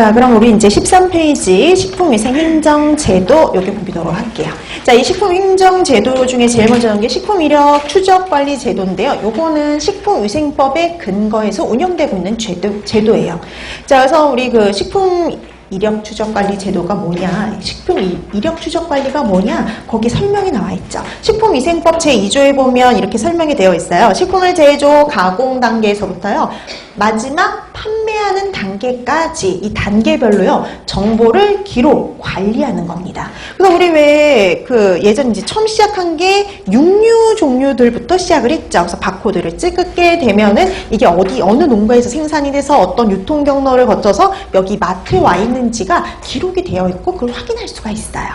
자, 그럼 우리 이제 13페이지 식품위생행정제도 여기 보도록 할게요. 자, 이 식품행정제도 중에 제일 먼저 나온 게 식품이력 추적관리 제도인데요. 요거는 식품위생법에 근거해서 운영되고 있는 제도, 제도예요. 자, 그래서 우리 그 식품 이력 추적 관리 제도가 뭐냐, 식품 이- 이력 추적 관리가 뭐냐, 거기 설명이 나와 있죠. 식품위생법 제2조에 보면 이렇게 설명이 되어 있어요. 식품을 제조, 가공 단계에서부터요, 마지막 판 매하는 단계까지 이 단계별로요, 정보를 기록, 관리하는 겁니다. 그래서 우리 왜 그 예전 이제 처음 시작한 게 육류 종류들부터 시작을 했죠. 그래서 바코드를 찍게 되면은 이게 어디, 어느 농가에서 생산이 돼서 어떤 유통 경로를 거쳐서 여기 마트에 와 있는지가 기록이 되어 있고 그걸 확인할 수가 있어요.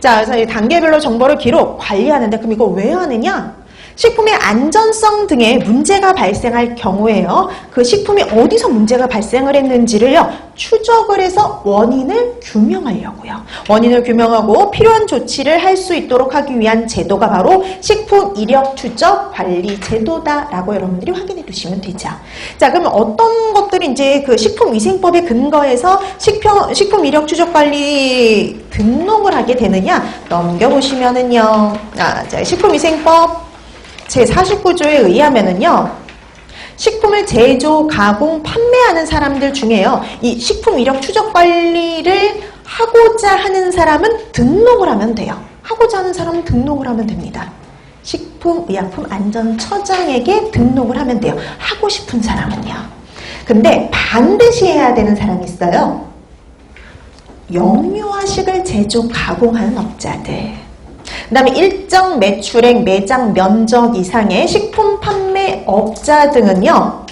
자, 그래서 이 단계별로 정보를 기록, 관리하는데 그럼 이거 왜 하느냐? 식품의 안전성 등의 문제가 발생할 경우에요. 그 식품이 어디서 문제가 발생을 했는지를요, 추적을 해서 원인을 규명하려고요. 원인을 규명하고 필요한 조치를 할 수 있도록 하기 위한 제도가 바로 식품 이력 추적 관리 제도다라고 여러분들이 확인해 두시면 되죠. 자, 그러면 어떤 것들이 이제 그 식품 위생법에 근거해서 식품, 식품 이력 추적 관리 등록을 하게 되느냐? 넘겨 보시면은요. 아, 자, 식품 위생법 제49조에 의하면은요. 식품을 제조, 가공, 판매하는 사람들 중에요. 이 식품 이력 추적 관리를 하고자 하는 사람은 등록을 하면 돼요. 하고자 하는 사람은 등록을 하면 됩니다. 식품의약품안전처장에게 등록을 하면 돼요. 하고 싶은 사람은요. 근데 반드시 해야 되는 사람이 있어요. 영유아식을 제조, 가공하는 업자들. 그 다음에 일정 매출액, 매장 면적 이상의 식품 판매 업자 등은요,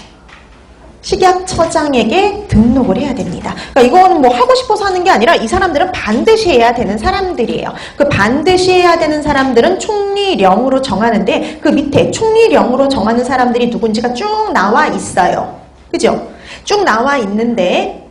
식약처장에게 등록을 해야 됩니다. 그러니까 이건 뭐 하고 싶어서 하는 게 아니라 이 사람들은 반드시 해야 되는 사람들이에요. 그 반드시 해야 되는 사람들은 총리령으로 정하는데 그 밑에 총리령으로 정하는 사람들이 누군지가 쭉 나와 있어요. 그죠? 쭉 나와 있는데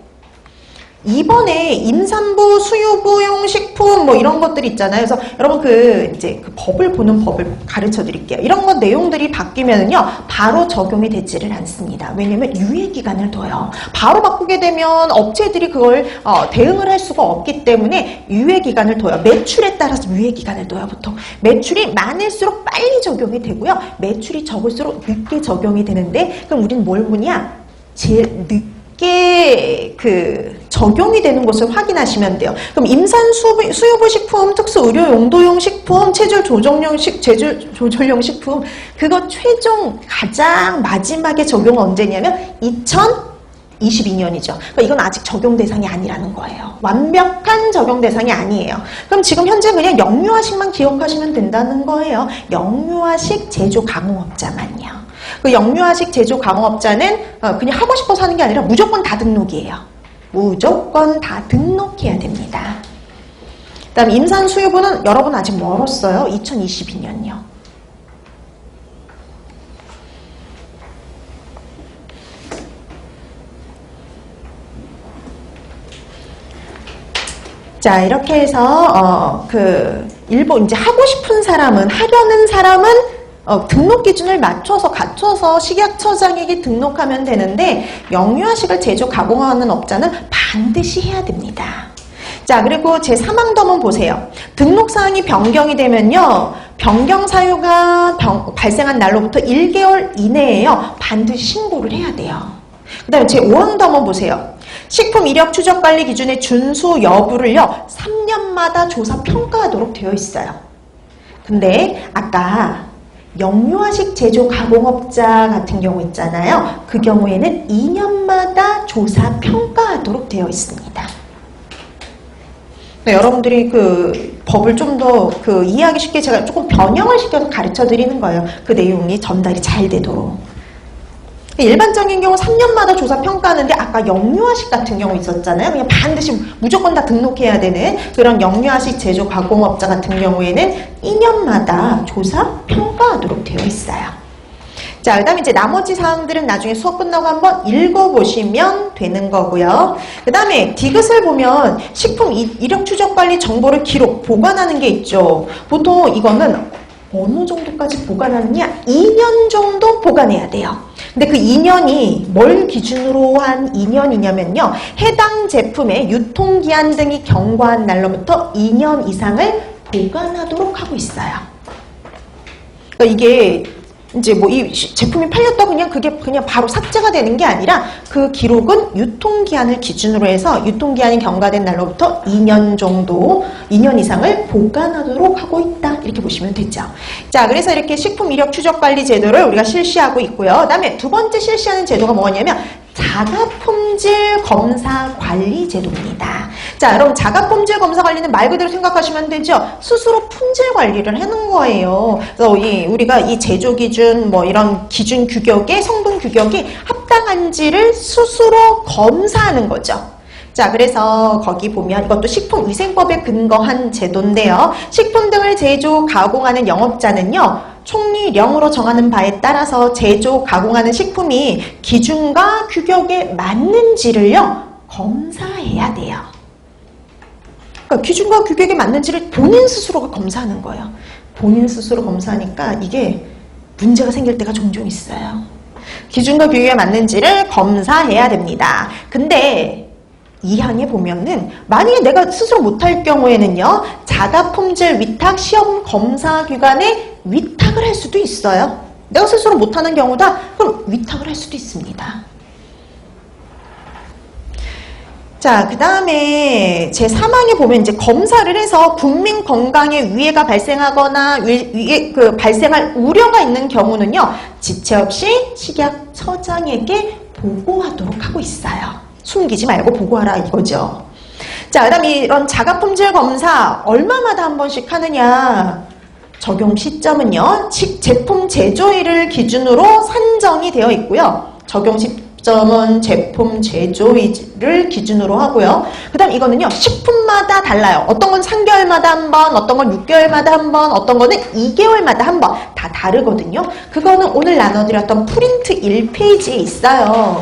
이번에 임산부 수유부 용 식품 뭐 이런 것들 있잖아요. 그래서 여러분 그 이제 그 법을 보는 법을 가르쳐 드릴게요. 이런 것 내용들이 바뀌면은요 바로 적용이 되지를 않습니다. 왜냐면 유예 기간을 둬요. 바로 바꾸게 되면 업체들이 그걸 어, 대응을 할 수가 없기 때문에 유예 기간을 둬요. 매출에 따라서 유예 기간을 둬요. 보통 매출이 많을수록 빨리 적용이 되고요. 매출이 적을수록 늦게 적용이 되는데 그럼 우리는 뭘 보냐? 제일 늦게 그 적용이 되는 것을 확인하시면 돼요. 그럼 임산 수유부 식품, 특수 의료 용도용 식품, 체질 조정용 식, 체질 조절용 식품 그거 최종 가장 마지막에 적용 언제냐면 2022년이죠. 그러니까 이건 아직 적용 대상이 아니라는 거예요. 완벽한 적용 대상이 아니에요. 그럼 지금 현재 그냥 영유아식만 기억하시면 된다는 거예요. 영유아식 제조 가공업자만요. 그 영유아식 제조 가공업자는 어, 그냥 하고 싶어서 하는 게 아니라 무조건 다 등록이에요. 무조건 다 등록해야 됩니다. 그 다음 임산 수유부는 여러분 아직 멀었어요. 2022년요. 자 이렇게 해서 어, 그 일본 이제 하고 싶은 사람은 하려는 사람은 어, 등록 기준을 맞춰서 갖춰서 식약처장에게 등록하면 되는데 영유아식을 제조 가공하는 업자는 반드시 해야 됩니다. 자 그리고 제 3항점은 보세요. 등록 사항이 변경이 되면요. 변경 사유가 병- 발생한 날로부터 1개월 이내에요. 반드시 신고를 해야 돼요. 그 다음에 제 5항점은 보세요. 식품 이력 추적 관리 기준의 준수 여부를요. 3년마다 조사 평가하도록 되어 있어요. 근데 아까 영유아식 제조 가공업자 같은 경우 있잖아요. 그 경우에는 2년마다 조사 평가하도록 되어 있습니다. 네, 여러분들이 그 법을 좀 더 그 이해하기 쉽게 제가 조금 변형을 시켜서 가르쳐 드리는 거예요. 그 내용이 전달이 잘 되도록. 일반적인 경우 3년마다 조사 평가하는데 아까 영유아식 같은 경우 있었잖아요. 그냥 반드시 무조건 다 등록해야 되는 그런 영유아식 제조 가공업자 같은 경우에는 2년마다 조사 평가하도록 되어 있어요. 자, 그 다음에 이제 나머지 사항들은 나중에 수업 끝나고 한번 읽어보시면 되는 거고요. 그 다음에 디귿을 보면 식품 이- 이력 추적 관리 정보를 기록, 보관하는 게 있죠. 보통 이거는 어느 정도까지 보관하느냐? 2년 정도 보관해야 돼요. 근데 그 2년이 뭘 기준으로 한 2년이냐면요. 해당 제품의 유통기한 등이 경과한 날로부터 2년 이상을 보관하도록 하고 있어요. 그러니까 이게 이제 뭐 이 제품이 팔렸다 그냥 그게 그냥 바로 삭제가 되는 게 아니라 그 기록은 유통기한을 기준으로 해서 유통기한이 경과된 날로부터 2년 정도, 2년 이상을 보관하도록 하고 있다. 이렇게 보시면 되죠. 자, 그래서 이렇게 식품 이력 추적 관리 제도를 우리가 실시하고 있고요. 그 다음에 두 번째 실시하는 제도가 뭐냐면 자가 품질 검사 관리 제도입니다. 자, 그럼 자가 품질 검사 관리는 말 그대로 생각하시면 되죠. 스스로 품질 관리를 하는 거예요. 그래서 이 우리가 이 제조 기준 뭐 이런 기준 규격에 성분 규격이 합당한지를 스스로 검사하는 거죠. 자, 그래서 거기 보면 이것도 식품위생법에 근거한 제도인데요. 식품 등을 제조, 가공하는 영업자는요, 총리령으로 정하는 바에 따라서 제조, 가공하는 식품이 기준과 규격에 맞는지를요, 검사해야 돼요. 그러니까 기준과 규격에 맞는지를 본인 스스로가 검사하는 거예요. 본인 스스로 검사하니까 이게 문제가 생길 때가 종종 있어요. 기준과 규격에 맞는지를 검사해야 됩니다. 근데 이 항에 보면은 만약에 내가 스스로 못할 경우에는요 자가 품질 위탁 시험 검사 기관에 위탁을 할 수도 있어요. 내가 스스로 못하는 경우다 그럼 위탁을 할 수도 있습니다. 자, 그 다음에 제 3항에 보면 이제 검사를 해서 국민 건강에 위해가 발생하거나 위, 위에 그 발생할 우려가 있는 경우는요, 지체 없이 식약처장에게 보고하도록 하고 있어요. 숨기지 말고 보고하라 이거죠. 자, 그 다음 이런 자가품질 검사 얼마마다 한 번씩 하느냐. 적용 시점은요, 직- 제품 제조일을 기준으로 산정이 되어 있고요. 적용 시 점은 제품 제조일을 기준으로 하고요. 그 다음 이거는요, 식품마다 달라요. 어떤 건 3개월마다 한 번, 어떤 건 6개월마다 한 번, 어떤 거는 2개월마다 한 번, 다 다르거든요. 그거는 오늘 나눠드렸던 프린트 1페이지에 있어요.